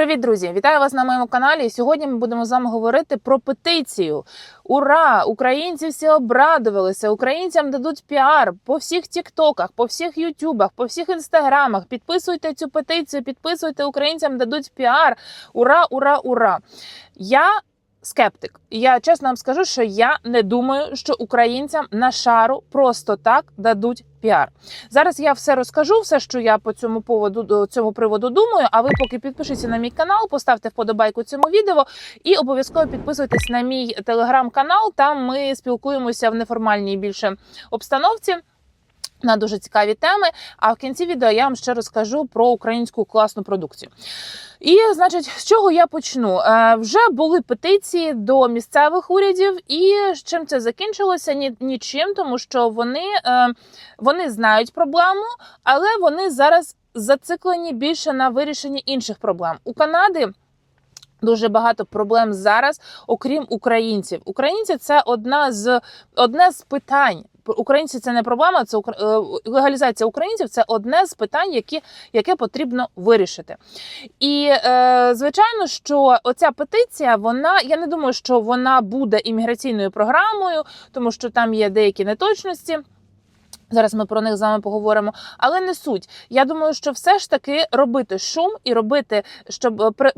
Привіт, друзі! Вітаю вас на моєму каналі. Сьогодні ми будемо з вами говорити про петицію. Ура! Українці всі обрадувалися. Українцям дадуть піар по всіх тіктоках, по всіх ютубах, по всіх інстаграмах. Підписуйте цю петицію, підписуйте українцям дадуть піар. Ура, ура, ура! Я скептик. Я чесно вам скажу, що я не думаю, що українцям на шару просто так дадуть піар. Зараз я все розкажу, все, що я по цьому поводу до цьому приводу думаю. А ви поки підпишіться на мій канал, поставте вподобайку цьому відео і обов'язково підписуйтесь на мій телеграм-канал. Там ми спілкуємося в неформальній більше обстановці. На дуже цікаві теми. А в кінці відео я вам ще розкажу про українську класну продукцію. І, значить, з чого я почну? Е, вже були петиції до місцевих урядів, і чим це закінчилося? Ні, нічим, тому що вони, е, вони знають проблему, але вони зараз зациклені більше на вирішенні інших проблем. У Канади. Дуже багато проблем зараз, окрім українців. Українці це одна з одне з питань. Українці це не проблема, це е, легалізація українців це одне з питань, які, яке потрібно вирішити. І е, звичайно, що оця петиція, вона я не думаю, що вона буде імміграційною програмою, тому що там є деякі неточності. Зараз ми про них з вами поговоримо, але не суть. Я думаю, що все ж таки робити шум і робити, щоб при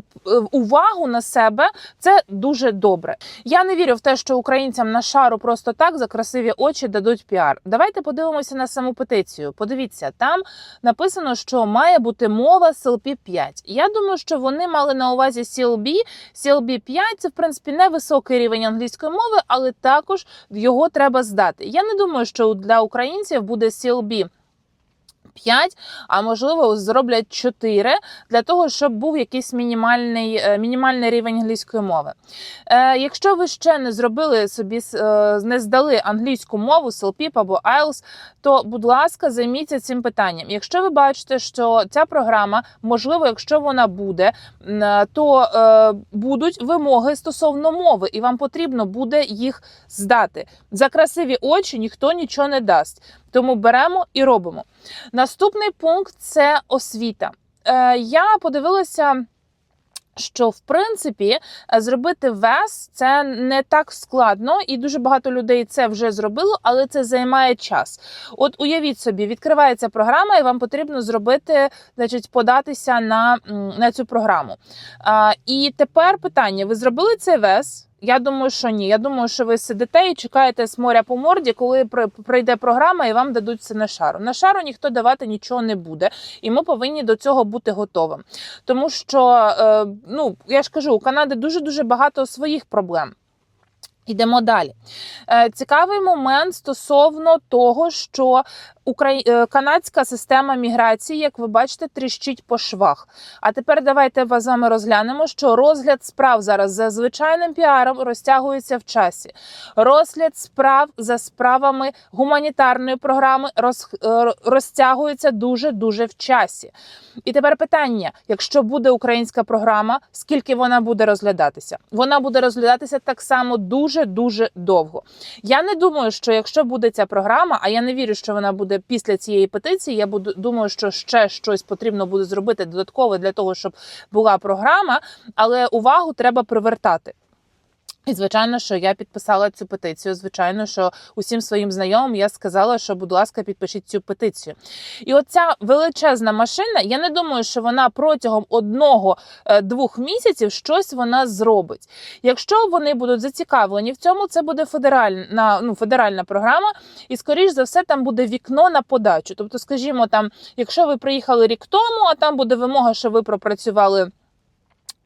увагу на себе це дуже добре. Я не вірю в те, що українцям на шару просто так за красиві очі дадуть піар. Давайте подивимося на саму петицію. Подивіться, там написано, що має бути мова CLP 5. Я думаю, що вони мали на увазі CLB. CLB 5 – це в принципі невисокий рівень англійської мови, але також його треба здати. Я не думаю, що для українців буде CLB 5, а можливо, зроблять 4, для того, щоб був якийсь мінімальний е, мінімальний рівень англійської мови. Е, Якщо ви ще не зробили собі, е, не здали англійську мову, CLP або IELTS, то, будь ласка, займіться цим питанням. Якщо ви бачите, що ця програма, можливо, якщо вона буде, то е, будуть вимоги стосовно мови, і вам потрібно буде їх здати. За красиві очі ніхто нічого не дасть. Тому беремо і робимо. Наступний пункт це освіта. Е, Я подивилася. Що в принципі зробити ВЕС це не так складно, і дуже багато людей це вже зробило, але це займає час. От уявіть собі, відкривається програма, і вам потрібно зробити, значить, податися на на цю програму. А, І тепер питання: ви зробили цей ВЕС? Я думаю, що ні. Я думаю, що ви сидите і чекаєте з моря по морді, коли прийде програма і вам дадуть це на шару. На шару ніхто давати нічого не буде, і ми повинні до цього бути готовим. Тому що, е, ну я ж кажу, у Канади дуже дуже багато своїх проблем. Йдемо далі. Е, цікавий момент стосовно того, що канадська система міграції, як ви бачите, тріщить по швах. А тепер давайте з вами розглянемо, що розгляд справ зараз за звичайним піаром розтягується в часі. Розгляд справ за справами гуманітарної програми роз... Е, розтягується дуже дуже в часі. І тепер питання: якщо буде українська програма, скільки вона буде розглядатися? Вона буде розглядатися так само дуже дуже довго. Я не думаю, що якщо буде ця програма, а я не вірю, що вона буде буде після цієї петиції. Я буду думаю, що ще щось потрібно буде зробити додатково для того, щоб була програма, але увагу треба привертати. І, звичайно, що я підписала цю петицію. Звичайно, що усім своїм знайомим я сказала, що, будь ласка, підпишіть цю петицію. І оця величезна машина, я не думаю, що вона протягом одного-двох місяців щось вона зробить. Якщо вони будуть зацікавлені в цьому, це буде федеральна ну, федеральна програма, і, скоріш за все, там буде вікно на подачу. Тобто, скажімо, там, якщо ви приїхали рік тому, а там буде вимога, що ви пропрацювали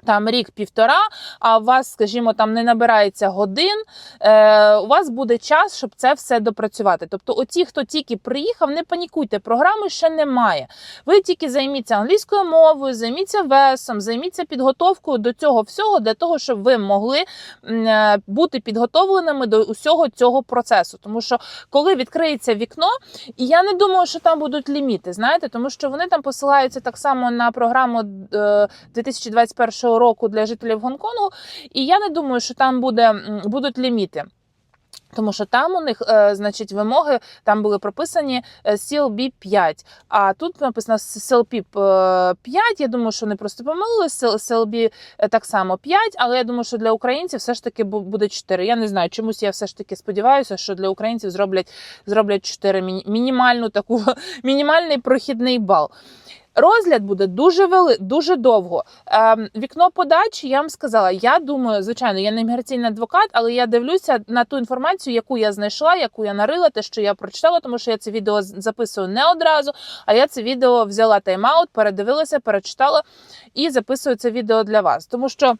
там рік-півтора, а у вас, скажімо, там не набирається годин, е, у вас буде час, щоб це все допрацювати. Тобто, оті, хто тільки приїхав, не панікуйте, програми ще немає. Ви тільки займіться англійською мовою, займіться весом, займіться підготовкою до цього всього, для того, щоб ви могли е, бути підготовленими до усього цього процесу. Тому що коли відкриється вікно, і я не думаю, що там будуть ліміти, знаєте, тому що вони там посилаються так само на програму е, 2021 року для жителів Гонконгу, і я не думаю, що там буде будуть ліміти. Тому що там у них, е, значить, вимоги там були прописані е, CLB 5, а тут написано CLP 5. Я думаю, що вони просто помилились. CLB е, так само 5, але я думаю, що для українців все ж таки буде 4. Я не знаю, чомусь я все ж таки сподіваюся, що для українців зроблять зроблять 4 мінімальну таку мінімальний прохідний бал. Розгляд буде дуже вели, дуже довго. Ем, вікно подачі, я вам сказала. Я думаю, звичайно, я не міграційний адвокат, але я дивлюся на ту інформацію, яку я знайшла, яку я нарила, те, що я прочитала, тому що я це відео записую не одразу. А я це відео взяла тайм-аут, передивилася, перечитала і записую це відео для вас, тому що.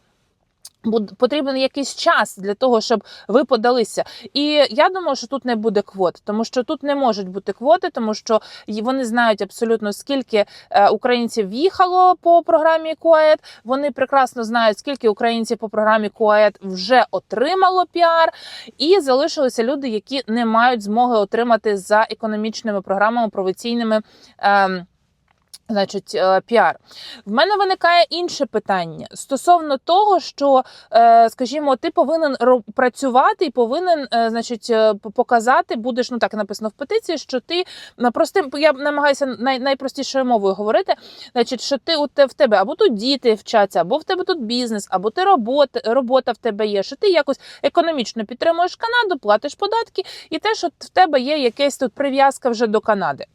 Потрібен якийсь час для того, щоб ви подалися. І я думаю, що тут не буде квот, тому що тут не можуть бути квоти, тому що вони знають абсолютно скільки е, українців в'їхало по програмі КУАЕД. Вони прекрасно знають, скільки українців по програмі КУАЕД вже отримало піар, і залишилися люди, які не мають змоги отримати за економічними програмами провінційними. ем, Значить, е, піар. В мене виникає інше питання стосовно того, що, е, скажімо, ти повинен працювати і повинен, е, значить, показати, будеш, ну так написано в петиції, що ти на простим, я намагаюся най, найпростішою мовою говорити, значить, що ти у те в тебе або тут діти вчаться, або в тебе тут бізнес, або ти робота, робота в тебе є, що ти якось економічно підтримуєш Канаду, платиш податки, і те, що в тебе є якась тут прив'язка вже до Канади.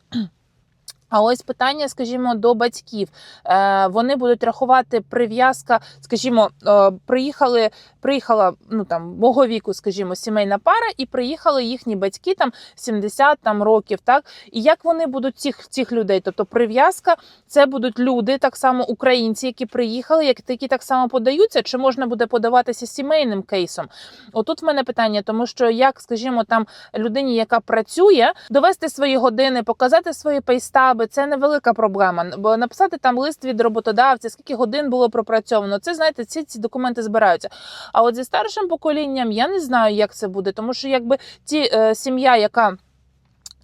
А ось питання, скажімо, до батьків. Е, вони будуть рахувати прив'язка, скажімо, е, приїхали, приїхала ну там мого віку, скажімо, сімейна пара, і приїхали їхні батьки там 70 там років. Так і як вони будуть цих цих людей? Тобто прив'язка, це будуть люди, так само українці, які приїхали, як які так само подаються, чи можна буде подаватися сімейним кейсом? Отут в мене питання, тому що як, скажімо, там людині, яка працює, довести свої години, показати свої пейстаби, це невелика проблема. Бо написати там лист від роботодавця, скільки годин було пропрацьовано. Це знаєте, ці, ці документи збираються. А от зі старшим поколінням я не знаю, як це буде, тому що якби ті е, сім'я, яка.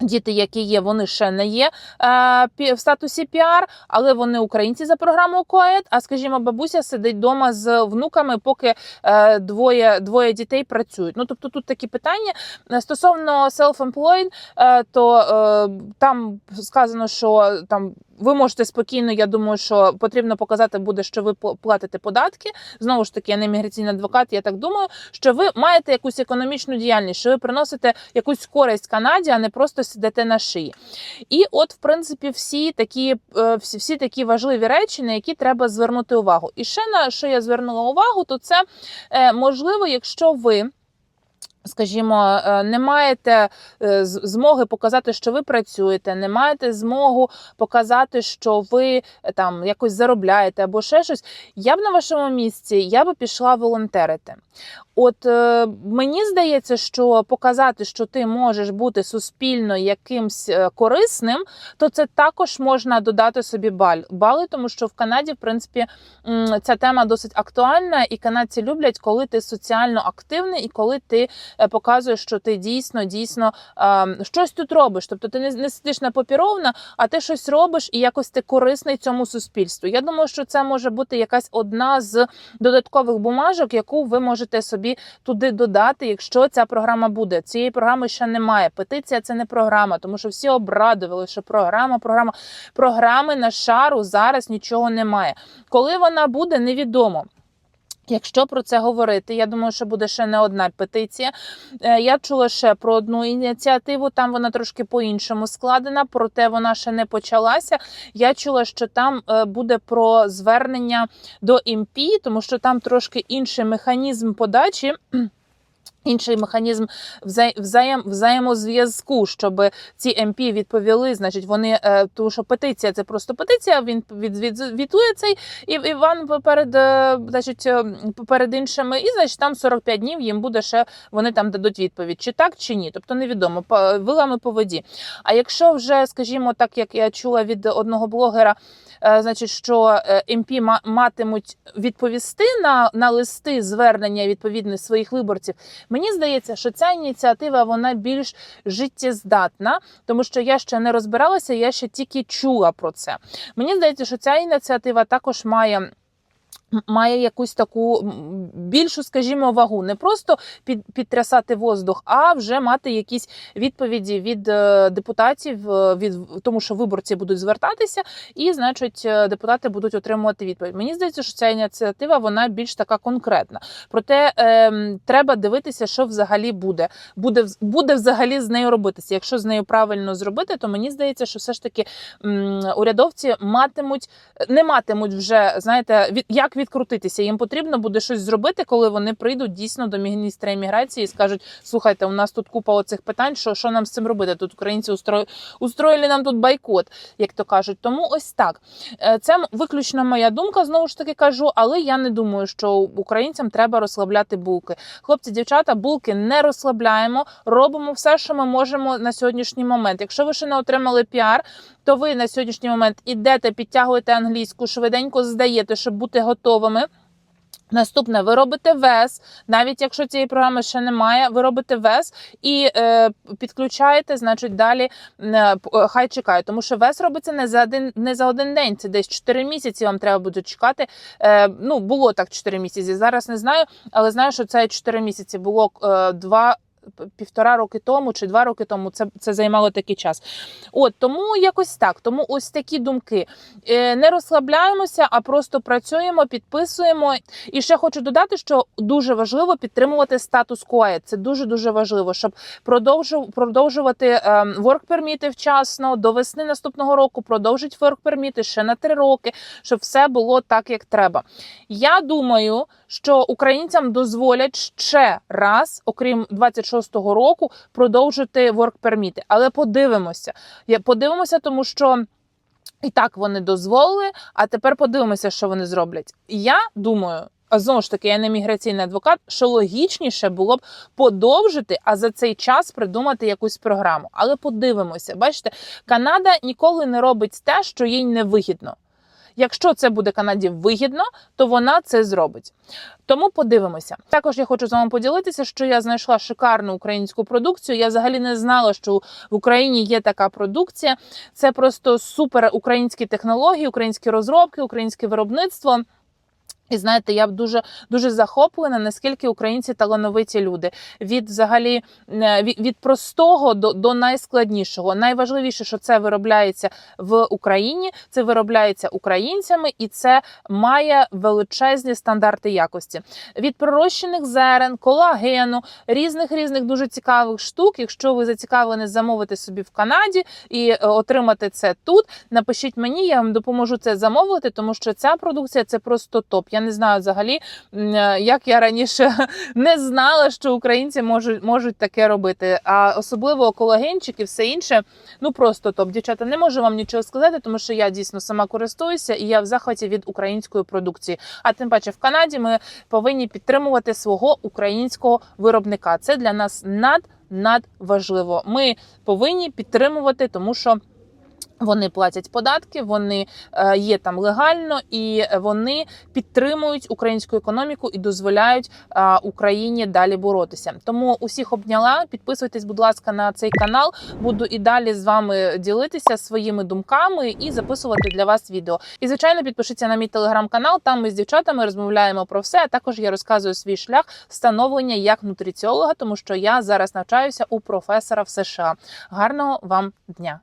Діти, які є, вони ще не є е, в статусі піар, але вони українці за програмою КОЕД. А скажімо, бабуся сидить вдома з внуками, поки е, двоє, двоє дітей працюють. Ну тобто тут такі питання Е, стосовно self-employed, е, то е, там сказано, що там. Ви можете спокійно, я думаю, що потрібно показати буде, що ви пл- платите податки. Знову ж таки, я не міграційний адвокат. Я так думаю, що ви маєте якусь економічну діяльність, що ви приносите якусь користь Канаді, а не просто сидите на шиї. І от, в принципі, всі такі, е, всі, всі такі важливі речі, на які треба звернути увагу. І ще на що я звернула увагу, то це е, можливо, якщо ви. Скажімо, е, не маєте е, змоги показати, що ви працюєте, не маєте змогу показати, що ви е, там якось заробляєте або ще щось. Я б на вашому місці я би пішла волонтерити. От мені здається, що показати, що ти можеш бути суспільно якимсь корисним, то це також можна додати собі бали, тому що в Канаді, в принципі, ця тема досить актуальна, і канадці люблять, коли ти соціально активний і коли ти показуєш, що ти дійсно дійсно е, щось тут робиш. Тобто ти не сидиш на попіровна, а ти щось робиш і якось ти корисний цьому суспільству. Я думаю, що це може бути якась одна з додаткових бумажок, яку ви можете собі туди додати, якщо ця програма буде. Цієї програми ще немає. Петиція це не програма, тому що всі обрадували, що програма, програма, програми на шару зараз нічого немає. Коли вона буде, невідомо. Якщо про це говорити, я думаю, що буде ще не одна петиція. Е, Я чула ще про одну ініціативу. Там вона трошки по-іншому складена, проте вона ще не почалася. Я чула, що там е, буде про звернення до імпі, тому що там трошки інший механізм подачі. Інший механізм взаєм, взаєм, взаємозв'язку, щоб ці МП відповіли, значить, вони е, тому що петиція це просто петиція. Він від, від, відвітує цей і Іван перед, е, значить, е, перед іншими, і значить там 45 днів їм буде ще вони там дадуть відповідь, чи так, чи ні. Тобто невідомо по- вилами по воді. А якщо вже, скажімо, так як я чула від одного блогера, значить, що МП матимуть відповісти на, на листи звернення відповідно своїх виборців. Мені здається, що ця ініціатива вона більш життєздатна, тому що я ще не розбиралася, я ще тільки чула про це. Мені здається, що ця ініціатива також має. Має якусь таку більшу, скажімо, вагу. Не просто під, підтрясати воздух, а вже мати якісь відповіді від е, депутатів, е, від тому, що виборці будуть звертатися, і, значить, е, депутати будуть отримувати відповідь. Мені здається, що ця ініціатива вона більш така конкретна. Проте ем, треба дивитися, що взагалі буде. Буде буде взагалі з нею робитися. Якщо з нею правильно зробити, то мені здається, що все ж таки м, урядовці матимуть не матимуть вже знаєте, від як відкрутитися. Їм потрібно буде щось зробити, коли вони прийдуть дійсно до міністра імміграції і скажуть: слухайте, у нас тут купа оцих питань. Що, що нам з цим робити? Тут українці устро... устроїли нам тут бойкот, як то кажуть. Тому ось так. Е, Це виключно моя думка. Знову ж таки кажу, але я не думаю, що українцям треба розслабляти булки. Хлопці, дівчата, булки не розслабляємо. Робимо все, що ми можемо на сьогоднішній момент. Якщо ви ще не отримали піар, то ви на сьогоднішній момент ідете, підтягуєте англійську, швиденько здаєте, щоб бути готовими. Наступне, ви робите вес, навіть якщо цієї програми ще немає, ви робите вес і е, підключаєте, значить, далі е, е, хай чекає. Тому що вес робиться не за один не за один день. Це десь 4 місяці. Вам треба буде чекати. Е, ну було так 4 місяці. Зараз не знаю, але знаю, що це 4 місяці було е, два. Півтора роки тому чи два роки тому це, це займало такий час. От тому якось так. Тому ось такі думки. Е, не розслабляємося, а просто працюємо, підписуємо. І ще хочу додати, що дуже важливо підтримувати статус КУАЕ. Це дуже дуже важливо, щоб продовжувати ворк-перміти вчасно до весни наступного року. Продовжить ворк-перміти ще на три роки, щоб все було так, як треба. Я думаю, що українцям дозволять ще раз, окрім 26-го року, продовжити ворк-перміти. Але подивимося. Я подивимося, тому що. І так вони дозволили, а тепер подивимося, що вони зроблять. Я думаю, а знову ж таки, я не міграційний адвокат, що логічніше було б подовжити, а за цей час придумати якусь програму. Але подивимося, бачите, Канада ніколи не робить те, що їй не вигідно. Якщо це буде Канаді вигідно, то вона це зробить. Тому подивимося. Також я хочу з вами поділитися, що я знайшла шикарну українську продукцію. Я взагалі не знала, що в Україні є така продукція. Це просто супер українські технології, українські розробки, українське виробництво. І знаєте, я б дуже дуже захоплена, наскільки українці талановиті люди. Від взагалі е, від, простого до, до найскладнішого. Найважливіше, що це виробляється в Україні, це виробляється українцями, і це має величезні стандарти якості. Від пророщених зерен, колагену, різних різних дуже цікавих штук. Якщо ви зацікавлені замовити собі в Канаді і е, отримати це тут, напишіть мені, я вам допоможу це замовити, тому що ця продукція це просто топ. Я не знаю взагалі, е, як я раніше не знала, що українці можуть, можуть таке робити. А особливо колагенчик і все інше. Ну просто топ. Дівчата, не можу вам нічого сказати, тому що я дійсно сама користуюся і я в захваті від української продукції. А тим паче в Канаді ми повинні підтримувати свого українського виробника. Це для нас над надважливо. Ми повинні підтримувати, тому що. Вони платять податки, вони е, є там легально, і вони підтримують українську економіку і дозволяють Україні далі боротися. Тому усіх обняла. Підписуйтесь, будь ласка, на цей канал. Буду і далі з вами ділитися своїми думками і записувати для вас відео. І звичайно, підпишіться на мій телеграм-канал. Там ми з дівчатами розмовляємо про все. А також я розказую свій шлях становлення як нутриціолога, тому що я зараз навчаюся у професора в США. Гарного вам дня!